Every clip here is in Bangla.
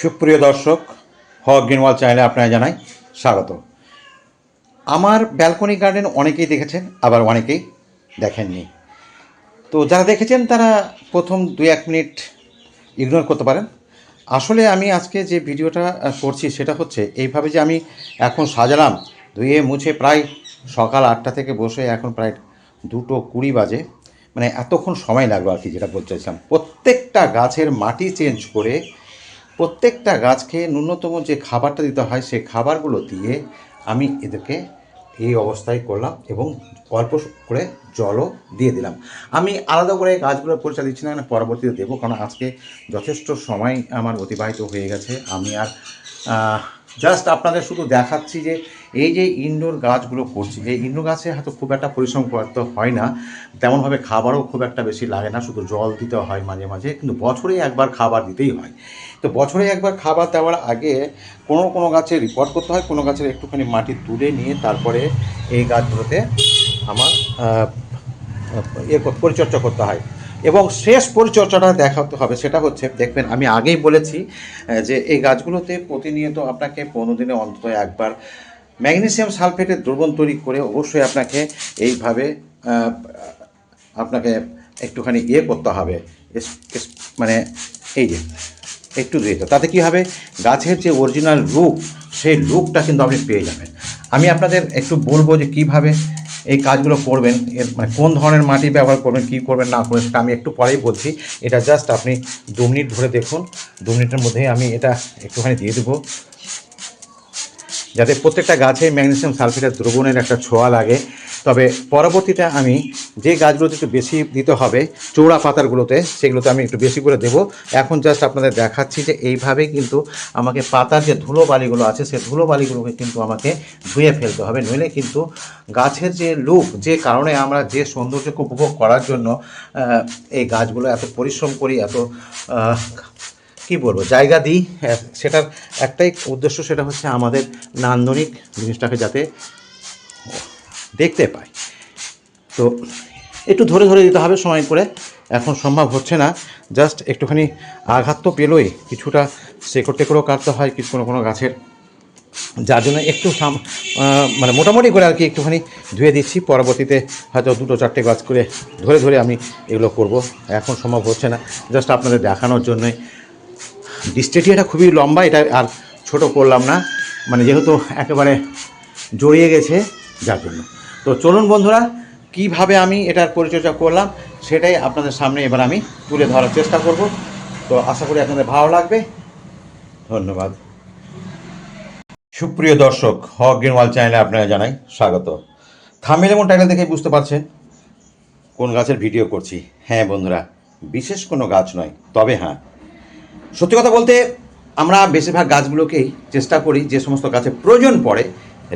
সুপ্রিয় দর্শক, হক গ্রিনওয়াল চ্যানেলে আপনারা জানাই স্বাগত। আমার ব্যালকনি গার্ডেন অনেকেই দেখেছেন, আবার অনেকেই দেখেননি। তো যারা দেখেছেন, তারা প্রথম দুই এক মিনিট ইগনোর করতে পারেন। আসলে আমি আজকে যে ভিডিওটা করছি, সেটা হচ্ছে এইভাবে যে আমি এখন সাজালাম, ধুয়ে মুছে প্রায় সকাল আটটা থেকে বসে এখন প্রায় দুটো কুড়ি বাজে মানে এতক্ষণ সময় লাগল আর কি, যেটা বলতে চাইছিলাম। প্রত্যেকটা গাছের মাটি চেঞ্জ করে প্রত্যেকটা গাছকে ন্যূনতম যে খাবারটা দিতে হয় সেই খাবারগুলো দিয়ে আমি এদেরকে এই অবস্থায় করলাম এবং অল্প করে জলও দিয়ে দিলাম। আমি আলাদা করে গাছগুলো পরিচয় দিচ্ছি না কেন পরবর্তীতে দেবো, কারণ আজকে যথেষ্ট সময় আমার অতিবাহিত হয়ে গেছে। আমি আর জাস্ট আপনাদের শুধু দেখাচ্ছি যে এই যে ইনডোর গাছগুলো করছি এই ইনডোর গাছে হয়তো খুব একটা পরিশ্রম করতে হয় না তেমনভাবে খাবারও খুব একটা বেশি লাগে না শুধু জল দিতে হয় মাঝে মাঝে কিন্তু বছরে একবার খাবার দিতেই হয়। তো বছরে একবার খাবার দেওয়ার আগে কোনো কোনো গাছে রিপোর্ট করতে হয় কোনো গাছের একটুখানি মাটি তুলে নিয়ে তারপরে এই গাছগুলোতে আমার আহ, ইয়ে পরিচর্যা করতে হয়। এবং শেষ পরিচর্যাটা দেখাতে হবে, সেটা হচ্ছে, দেখবেন আমি আগেই বলেছি যে এই গাছগুলোতে প্রতিনিয়ত আপনাকে পনেরো দিনে অন্তত একবার ম্যাগনেসিয়াম সালফেটের দ্রবণ তৈরি করে অবশ্যই আপনাকে এইভাবে আপনাকে একটুখানি ইয়ে করতে হবে মানে এই যে, একটু দিতে তাতে কী হবে? গাছের যে অরিজিনাল রূপ, সেই লুকটা কিন্তু আপনি পেয়ে যাবেন। আমি আপনাদের একটু বলব যে কীভাবে এই কাজগুলো করবেন, এর মানে কোন ধরনের মাটি ব্যবহার করবেন, কী করবেন, না করবেন, সেটা আমি একটু পরেই বলছি। এটা জাস্ট আপনি দু মিনিট ধরে দেখুন, দু মিনিটের মধ্যেই আমি এটা একটুখানি দিয়ে দেবো। যাতে প্রত্যেকটা গাছে ম্যাগনেসিয়াম সালফেটের দ্রবণের একটা ছোঁয়া লাগে। তবে পরবর্তীতে আমি যে গাছগুলোতে একটু বেশি দিতে হবে চৌড়া পাতারগুলোতে, সেগুলোতে আমি একটু বেশি করে দেবো। এখন জাস্ট আপনাদের দেখাচ্ছি যে এইভাবে কিন্তু আমাকে পাতার যে ধুলো বালিগুলো আছে সেই ধুলো বালিগুলোকে কিন্তু আমাকে ধুয়ে ফেলতে হবে। নইলে কিন্তু গাছের যে লুক যে কারণে আমরা যে সৌন্দর্যকে উপভোগ করার জন্য এই গাছগুলো এত পরিশ্রম করি, এত কি বলব, জায়গা দিই সেটার একটাই উদ্দেশ্য সেটা হচ্ছে আমাদের নান্দনিক জিনিসটাকে যাতে দেখতে পাই। তো একটু ধরে ধরে দিতে হবে সময় করে। এখন সম্ভব হচ্ছে না। জাস্ট একটুখানি আঘাত তো পেলোই। কিছুটা শেকড় টেকড়ও কাটতে হয় কিছু কোনো কোনো গাছের। যার জন্য একটু মানে মোটামুটি করে আর কি একটুখানি ধুয়ে দিচ্ছি। পরবর্তীতে হয়তো দুটো চারটে গাছ করে ধরে ধরে আমি এগুলো করব। এখন সম্ভব হচ্ছে না। জাস্ট আপনাদের দেখানোর জন্যই। ডিস্টেটিয়াটা খুবই লম্বা, এটা আর ছোট করলাম না। মানে যেহেতু একেবারে জড়িয়ে গেছে, যার জন্য। তো চলুন বন্ধুরা, কীভাবে আমি এটার পরিচর্যা করলাম সেটাই আপনাদের সামনে এবার আমি তুলে ধরার চেষ্টা করব। তো আশা করি আপনাদের ভালো লাগবে। ধন্যবাদ। সুপ্রিয় দর্শক, হক গ্রিনওয়াল চ্যানেলে আপনারা জানাই স্বাগত। থামেল এবং টাইটেল দেখে বুঝতে পারছেন কোন গাছের ভিডিও করছি। হ্যাঁ বন্ধুরা, বিশেষ কোনো গাছ নয়, তবে হ্যাঁ। সত্যি কথা বলতে, আমরা বেশিরভাগ গাছগুলোকেই চেষ্টা করি যে সমস্ত গাছে প্রয়োজন পড়ে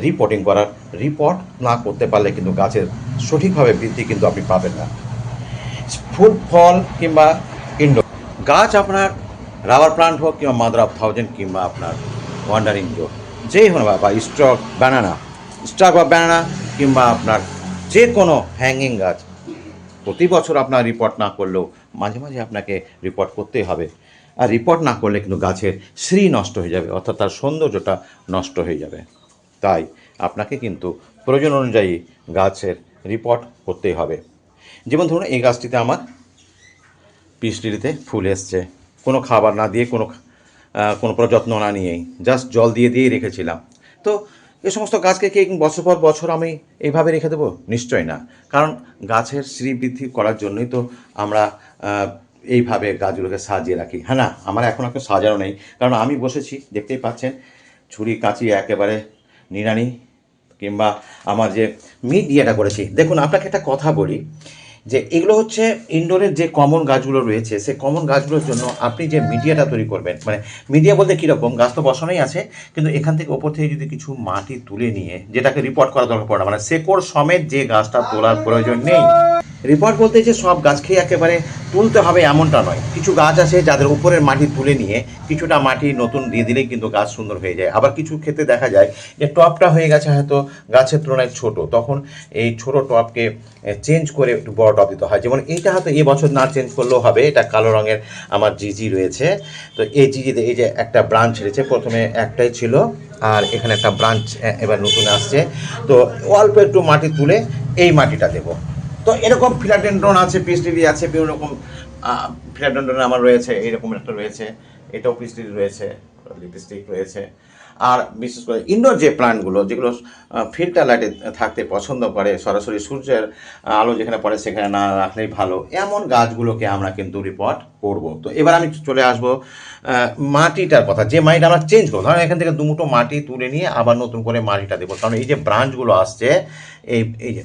রিপোর্টিং করার রিপোর্ট না করতে পারলে কিন্তু গাছের সঠিকভাবে বৃদ্ধি কিন্তু আপনি পাবেন না। ফুল, ফল কিংবা ইন্ডোর গাছ আপনার রাবার প্লান্ট হোক কিংবা মাদার থাউজেন্ড কিংবা আপনার ওয়ান্ডার ইন্ডো যেই হোক বা স্টক ব্যানানা স্টক বা ব্যানানা কিংবা আপনার যে কোনো হ্যাঙ্গিং গাছ। প্রতি বছর আপনার রিপোর্ট না করলেও মাঝে মাঝে আপনাকে রিপোর্ট করতেই হবে। আর রিপোর্ট না করলে কিন্তু গাছের শ্রী নষ্ট হয়ে যাবে, অর্থাৎ তার সৌন্দর্যটা নষ্ট হয়ে যাবে। তাই আপনাকে কিন্তু প্রয়োজন অনুযায়ী গাছের রিপোর্ট করতেই হবে। যেমন ধরুন এই গাছটিতে আমার পিস লিলিতে ফুল এসছে। কোনো খাবার না দিয়ে কোনো কোনো প্রকার যত্ন না নিয়েই জাস্ট জল দিয়ে দিয়েই রেখেছিলাম। তো এ সমস্ত গাছকে কি বছর পর বছর আমি এইভাবে রেখে দেবো? নিশ্চয়ই না। কারণ গাছের শ্রীবৃদ্ধি করার জন্যই তো আমরা এইভাবে গাছগুলোকে সাজিয়ে রাখি। হ্যাঁ না? আমার এখন একটা সাজানো নেই। কারণ আমি বসেছি, দেখতেই পাচ্ছেন, ছুরি কাঁচি একেবারে নিড়ানি কিংবা আমার যে মিডিয়াটা করেছি। দেখুন, আপনাকে একটা কথা বলি, যে এগুলো হচ্ছে ইনডোরের যে কমন গাছগুলো রয়েছে, সে কমন গাছগুলোর জন্য আপনি যে মিডিয়াটা তৈরি করবেন মানে মিডিয়া বলতে কীরকম গাছ তো বসানোই আছে, কিন্তু এখান থেকে ওপর থেকে যদি কিছু মাটি তুলে নিয়ে, যেটাকে রিপোর্ট করা দরকার পড়ে না মানে শেকড় সমেত যে গাছটা তোলার প্রয়োজন নেই রিপোর্ট বলতে যে সব গাছ খেয়ে একেবারে তুলতে হবে এমনটা নয়। কিছু গাছ আছে যাদের উপরের মাটি তুলে নিয়ে কিছুটা মাটি নতুন দিয়ে দিলেই কিন্তু গাছ সুন্দর হয়ে যায়। আবার কিছু ক্ষেত্রে দেখা যায় যে টপটা হয়ে গেছে হয়তো গাছের তুলনায় ছোট, তখন এই ছোট টপকে চেঞ্জ করে একটু বড় টপ দিতে হয়। যেমন এইটা হয়তো এই বছর না চেঞ্জ করলেও হবে, এটা কালো রঙের আমার জিজি রয়েছে। তো এই জিজিতে এই যে একটা ব্রাঞ্চ রয়েছে, প্রথমে একটাই ছিল, আর এখানে একটা ব্রাঞ্চ এবার নতুন আসছে। তো অল্প একটু মাটি তুলে এই মাটিটা দেবো। তো এরকম ফিলাডেন্ড্রন আছে পিস্টিডি আছে, বিভিন্ন রকম ফিলাডেন্ড্রন আমার রয়েছে, এরকম একটা রয়েছে, এটাও পিস্টিডি রয়েছে, লিপস্টিক রয়েছে। আর বিশেষ করে ইনডোর যে প্লান্টগুলো, যেগুলো ফিল্টার লাইটে থাকতে পছন্দ করে, সরাসরি সূর্যের আলো যেখানে পড়ে সেখানে না রাখলেই ভালো। এমন গাছগুলোকে আমরা কিন্তু রিপোর্ট করব। তো এবার আমি চলে আসব মাটিটার কথা। যে মাটিটা আমরা চেঞ্জ করব ধরেন এখান থেকে দুমুটো মাটি তুলে নিয়ে আবার নতুন করে মাটিটা দেবো। কারণ এই যে ব্রাঞ্চগুলো আসছে, এই এই যে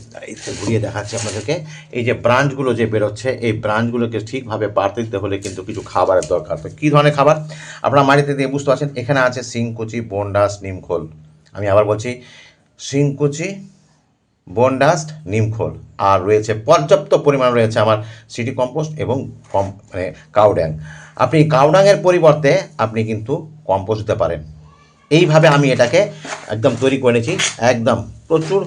ঘুরিয়ে দেখাচ্ছি আপনাদেরকে। এই যে ব্রাঞ্চগুলো যে বেরোচ্ছে, এই ব্রাঞ্চগুলোকে ঠিকভাবে বাড়তে দিতে হলে কিন্তু কিছু খাবারের দরকার। তো কী ধরনের খাবার? আপনারা মাটিতে দিয়ে বুঝতে পারছেন, এখানে আছে শিংকুচি বন্ডাস নিমখোল। আমি আবার বলছি বনডাস্ট নিমখোল আর রয়েছে পর্যাপ্ত পরিমাণ রয়েছে আমার সিটি কম্পোস্ট এবং কম মানে কাউড্যাং আপনি কাউডাংয়ের পরিবর্তে আপনি কিন্তু কম্পোস্ট দিতে পারেন। এইভাবে আমি এটাকে একদম তৈরি করে নিয়েছি। একদম প্রচুর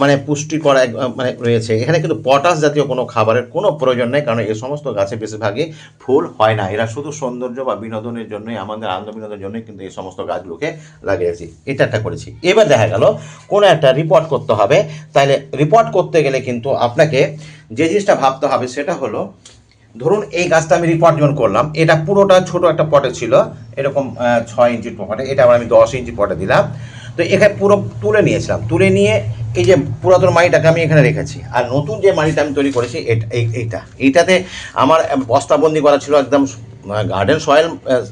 মানে পুষ্টিকর এক মানে রয়েছে। এখানে কিন্তু পটাশ জাতীয় কোনো খাবারের কোনো প্রয়োজন নেই, কারণ এ সমস্ত গাছে বেশিরভাগই ফুল হয় না। এরা শুধু সৌন্দর্য বা বিনোদনের জন্যই, আমাদের আনন্দ বিনোদনের জন্যই কিন্তু এই সমস্ত গাছগুলোকে লাগিয়েছি। এটা একটা করেছি। এবার দেখা গেল, কোনো একটা রিপোর্ট করতে হবে। তাহলে রিপোর্ট করতে গেলে কিন্তু আপনাকে যে জিনিসটা ভাবতে হবে, সেটা হলো ধরুন এই গাছটা আমি রিপোর্ট যেমন করলাম, এটা পুরোটা ছোট একটা পটে ছিল, এরকম ছয় ইঞ্চির পটে এটা আবার আমি দশ ইঞ্চি পটে দিলাম। তো এখানে পুরো তুলে নিয়েছিলাম, তুলে নিয়ে এই যে পুরাতন মাটিটাকে আমি এখানে রেখেছি। আর নতুন যে মাটিটা আমি তৈরি করেছি, এটা, এই- এইটা। এইটাতে আমার বস্তাবন্দি করা ছিল একদম গার্ডেন সয়েল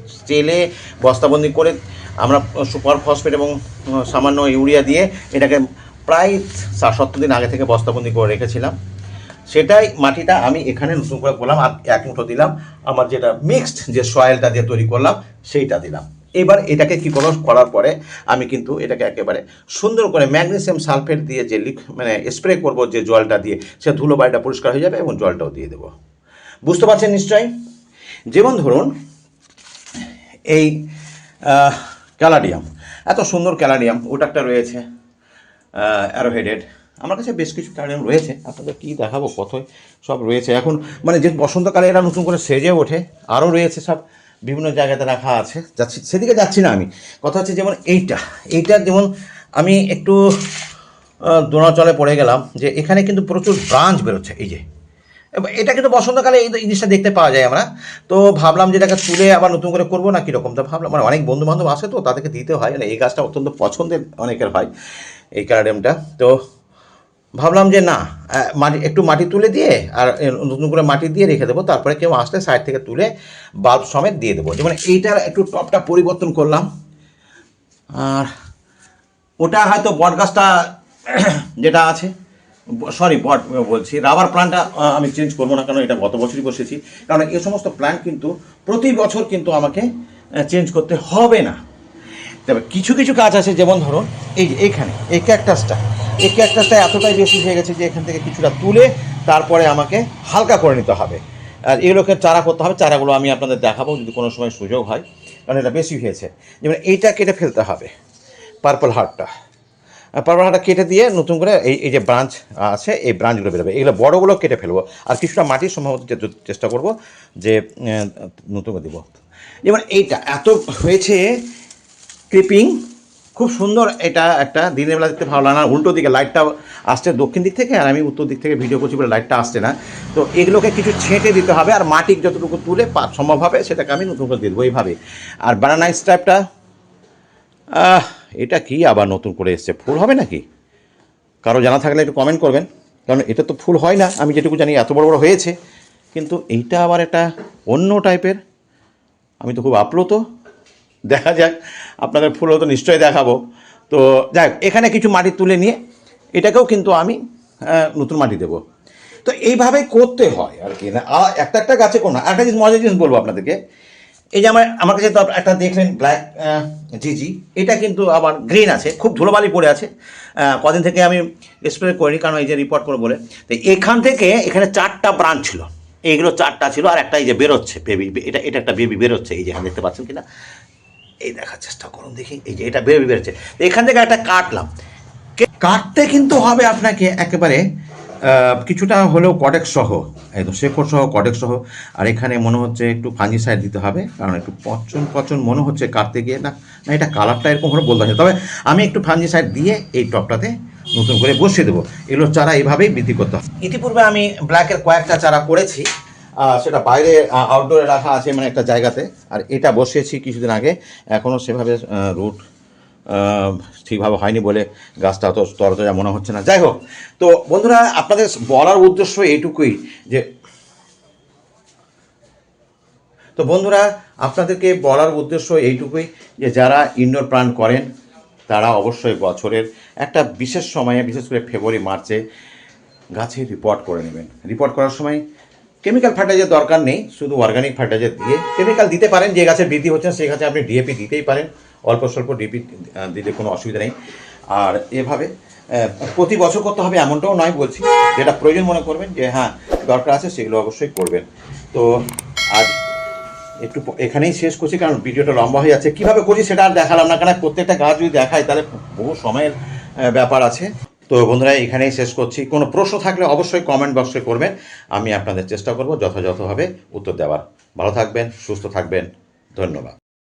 স্টেলে বস্তাবন্দি করে আমরা সুপার ফসফেট এবং সামান্য ইউরিয়া দিয়ে এটাকে প্রায় সত্তর দিন আগে থেকে বস্তাবন্দি করে রেখেছিলাম। সেটাই মাটিটা আমি এখানে নতুন করে করলাম আর এক মুঠো দিলাম। আমার যেটা মিক্সড যে সয়েলটা দিয়ে তৈরি করলাম, সেইটা দিলাম। এবার এটাকে কি করো করার পরে আমি কিন্তু এটাকে একেবারে সুন্দর করে ম্যাগনেসিয়াম সালফেট দিয়ে যে লিক মানে স্প্রে করব যে জলটা দিয়ে, সে ধুলো বাড়িটা পরিষ্কার হয়ে যাবে এবং জলটাও দিয়ে দেবো। বুঝতে পারছেন নিশ্চয়ই? যেমন ধরুন, এই ক্যালাডিয়াম। এত সুন্দর ক্যালাডিয়াম ওটা একটা রয়েছে অ্যারোহেডেড আমার কাছে বেশ কিছু ক্যালাডিয়াম রয়েছে, আপনাদের কী দেখাবো কত সব রয়েছে। এখন মানে যে বসন্তকালে এরা নতুন করে সেজে ওঠে আরও রয়েছে সব বিভিন্ন জায়গাতে রাখা আছে। যাচ্ছি, সেদিকে যাচ্ছি না আমি। কথা হচ্ছে যেমন এইটা এইটা যেমন আমি একটু দোনাচলে পড়ে গেলাম যে এখানে কিন্তু প্রচুর ব্রাঞ্চ বেরোচ্ছে, এই যে। এটা কিন্তু বসন্তকালে এই জিনিসটা দেখতে পাওয়া যায় আমরা। তো ভাবলাম যে এটাকে তুলে আবার নতুন করে করব না কীরকম তো ভাবলাম মানে অনেক বন্ধু বান্ধব আসে তো, তাদেরকে দিতে হয়। মানে এই গাছটা অত্যন্ত পছন্দের অনেকের হয়, এই ক্যারাডিয়ামটা তো ভাবলাম যে না মাটি, একটু মাটি তুলে দিয়ে আর নতুন করে মাটি দিয়ে রেখে দেবো। তারপরে কেউ আসলে সাইড থেকে তুলে বাল্ব সমেত দিয়ে দেবো। যেমন এইটার একটু টপটা পরিবর্তন করলাম। আর ওটা হয়তো বট গাছটা যেটা আছে সরি বট বলছি, রাবার প্ল্যান্টটা আমি চেঞ্জ করব না, কারণ এটা গত বছরই বসেছি। কারণ এ সমস্ত প্ল্যান্ট কিন্তু প্রতি বছর কিন্তু আমাকে চেঞ্জ করতে হবে না। তবে কিছু কিছু কাজ আছে, যেমন ধরুন এই যে এইখানে এই ক্যাকটাসটা এই ক্যাকটাসটা এতটাই বেশি হয়ে গেছে যে এখান থেকে কিছুটা তুলে তারপরে আমাকে হালকা করে নিতে হবে। আর এগুলোকে চারা করতে হবে, চারাগুলো আমি আপনাদের দেখাবো, যদি কোনো সময় সুযোগ হয়, কারণ এটা বেশি হয়েছে। যেমন এইটা কেটে ফেলতে হবে পার্পল হার্টটা পার্পল হার্টটা কেটে দিয়ে নতুন করে এই এই যে ব্রাঞ্চ আছে, এই ব্রাঞ্চগুলো বেরোবে। এগুলো বড়গুলো কেটে ফেলব। আর কিছুটা মাটির সম্ভবত চেষ্টা করব যে নতুন করে দেবো। যেমন এইটা এত হয়েছে ক্রিপিং খুব সুন্দর এটা একটা দিনের বেলা দেখতে ভালো লাগে না। উল্টো দিকে লাইটটা আসছে দক্ষিণ দিক থেকে আর আমি উত্তর দিক থেকে ভিডিও করছি বলে লাইটটা আসছে না। তো এগুলোকে কিছু ছেঁটে দিতে হবে আর মাটি যতটুকু তুলে সম্ভব হবে সেটাকে আমি নতুন করে দিয়ে দেবো এইভাবে। আর বানানা স্ট্রাইপটা আহ, এটা কি আবার নতুন করে এসছে? ফুল হবে নাকি? কারও জানা থাকলে একটু কমেন্ট করবেন। কারণ এটা তো ফুল হয় না আমি যেটুকু জানি এত বড় বড় হয়েছে। কিন্তু এইটা আবার একটা অন্য টাইপের আমি তো খুব আপ্লুত। দেখা যাক, আপনাদের ফুল হতো নিশ্চয়ই দেখাবো। তো যাই এখানে কিছু মাটি তুলে নিয়ে, এটাকেও কিন্তু আমি নতুন মাটি দেবো। তো এইভাবে করতে হয় আর কি। না একটা একটা গাছে কোনো। একটা জিনিস, মজার জিনিস বলব আপনাদেরকে। এই যে আমার আমার কাছে তো একটা দেখলেন ব্ল্যাক জিজি এটা কিন্তু আবার গ্রিন আছে, খুব ধুলোবালি পড়ে আছে। কদিন থেকে আমি স্প্রে করিনি, কারণ এই যে রিপোর্ট করে বলে। তো এখান থেকে এখানে চারটা ব্রাঞ্চ ছিল। এইগুলো চারটা ছিল, আর একটা এই যে বেরোচ্ছে বেবি এটা এটা একটা বেবি বেরোচ্ছে, এই যে দেখতে পাচ্ছেন কিনা? এই দেখার চেষ্টা করুন, দেখি। এই যে, এটা বেবি বেরোচ্ছে। এখান থেকে একটা কাটলাম। কাটতে কিন্তু হবে আপনাকে একেবারে কিছুটা হলেও কটেক সহ। একদম শেকড় সহ কটেক সহ। আর এখানে মনে হচ্ছে একটু ফাঞ্জিসাইড দিতে হবে, কারণ একটু পচন পচন মনে হচ্ছে কাটতে গিয়ে। না না, এটা কালারটা এরকম হলে বলতে তবে আমি একটু ফাঞ্জিসাইড দিয়ে এই টপটাতে নতুন করে বসিয়ে দেবো। এগুলো চারা এইভাবেই বৃদ্ধি করতে হবে। ইতিপূর্বে আমি ব্ল্যাকের কয়েকটা চারা করেছি। সেটা বাইরে আউটডোরে রাখা আছে মানে একটা জায়গাতে। আর এটা বসিয়েছি কিছুদিন আগে। এখনও সেভাবে রুট ঠিকভাবে হয়নি বলে গাছটা অত তরতাজা মনে হচ্ছে না। যাই হোক, তো বন্ধুরা, আপনাদের বলার উদ্দেশ্য এইটুকুই যে, তো বন্ধুরা, আপনাদেরকে বলার উদ্দেশ্য এইটুকুই যে, যারা ইনডোর প্ল্যান করেন, তারা অবশ্যই বছরের একটা বিশেষ সময়ে, বিশেষ করে ফেব্রুয়ারি, মার্চে গাছে রিপোর্ট করে নেবেন। রিপোর্ট করার সময় কেমিক্যাল ফার্টিলাইজার দরকার নেই, শুধু অর্গানিক ফার্টিলাইজার দিয়ে। কেমিক্যাল দিতে পারেন, যে গাছের বৃদ্ধি হচ্ছে সেই গাছে আপনি ডিএপি দিতেই পারেন। অল্প স্বল্প ডিপি দিতে কোনো অসুবিধা নেই। আর এভাবে প্রতি বছর করতে হবে এমনটাও নয় বলছি। যেটা প্রয়োজন মনে করবেন যে হ্যাঁ দরকার আছে, সেগুলো অবশ্যই করবেন। তো আজ একটু এখানেই শেষ করছি, কারণ ভিডিওটা লম্বা হয়ে যাচ্ছে। কীভাবে করছি সেটা আর দেখালাম না কারণ প্রত্যেকটা গাছ যদি দেখায়, তাহলে বহু সময়ের ব্যাপার আছে। তো বন্ধুরা, এখানেই শেষ করছি। কোনো প্রশ্ন থাকলে অবশ্যই কমেন্ট বক্সে করবেন। আমি আপনাদের চেষ্টা করব যথাযথভাবে উত্তর দেওয়ার। ভালো থাকবেন, সুস্থ থাকবেন। ধন্যবাদ।